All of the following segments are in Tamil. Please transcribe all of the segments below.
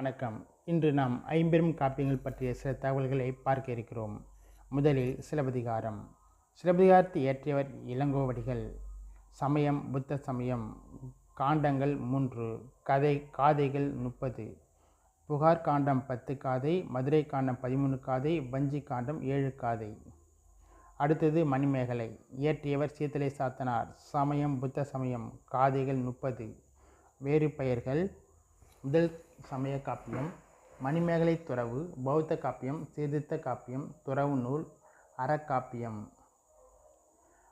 வணக்கம். இன்று நாம் ஐம்பெரும் காப்பியங்கள் பற்றிய சில தகவல்களை பார்க்க இருக்கிறோம். முதலில் சிலப்பதிகாரம். சிலப்பதிகாரத்தை இயற்றியவர் இளங்கோவடிகள். சமயம் புத்த சமயம். காண்டங்கள் மூன்று. கதை காதைகள் முப்பது. புகார் காண்டம் பத்து காதை மதுரை காண்டம் பதிமூணு காதை வஞ்சி காண்டம் ஏழு காதை. அடுத்தது மணிமேகலை. இயற்றியவர் சீத்தலை சாத்தனார் சமயம் புத்த சமயம். காதைகள் முப்பது. வேறு பெயர்கள். முதல் சமய காப்பியம் மணிமேகலை துறவு பௌத்த காப்பியம் சீர்திருத்த காப்பியம் துறவு நூல் அறக்காப்பியம்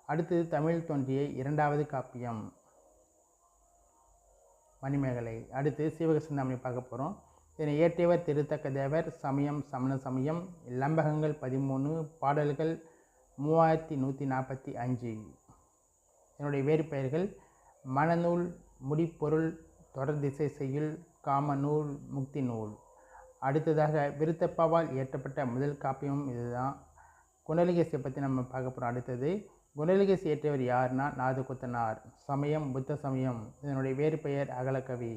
அடுத்தது தமிழ் தோன்றிய இரண்டாவது காப்பியம் மணிமேகலை. அடுத்து சீவக சிந்தாமணி பார்க்க போகிறோம் இதனை இயற்றியவர் திருத்தக்க தேவர் சமயம் சமண சமயம் லம்பகங்கள் பதிமூணு பாடல்கள் மூவாயிரத்தி நூற்றி நாற்பத்தி அஞ்சு. என்னுடைய வேறு பெயர்கள் மனநூல் முடிப்பொருள் தொடர் திசை செய்யுள் காமநூல் முக்தி நூல். அடுத்ததாக விருத்தப்பாவால் இயற்றப்பட்ட முதல் காப்பியமும் இதுதான். குண்டலிகேசியை பற்றி நம்ம பார்க்க போகிறோம் அடுத்தது குண்டலிகேசி இயற்றியவர் யார்னா நாதகுத்தனார். சமயம் புத்த சமயம். இதனுடைய வேறு பெயர் அகலக்கவி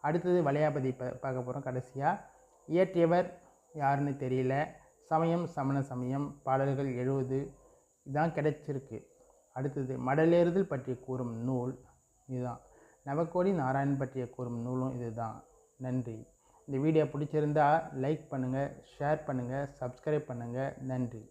அடுத்தது வளையாபதி ப பார்க்க போகிறோம் கடைசியாக இயற்றியவர் யாருன்னு தெரியல. சமயம் சமண சமயம். பாடல்கள் எழுபது இதான் கிடைச்சிருக்கு. அடுத்தது மடலேறுதல் பற்றி கூறும் நூல். இதுதான். நவக்கோடி நாராயணன் பற்றிய கூறும் நூலும் இதுதான். நன்றி. இந்த வீடியோ பிடிச்சிருந்தா லைக் பண்ணுங்கள் ஷேர் பண்ணுங்கள் சப்ஸ்கிரைப் பண்ணுங்கள் நன்றி.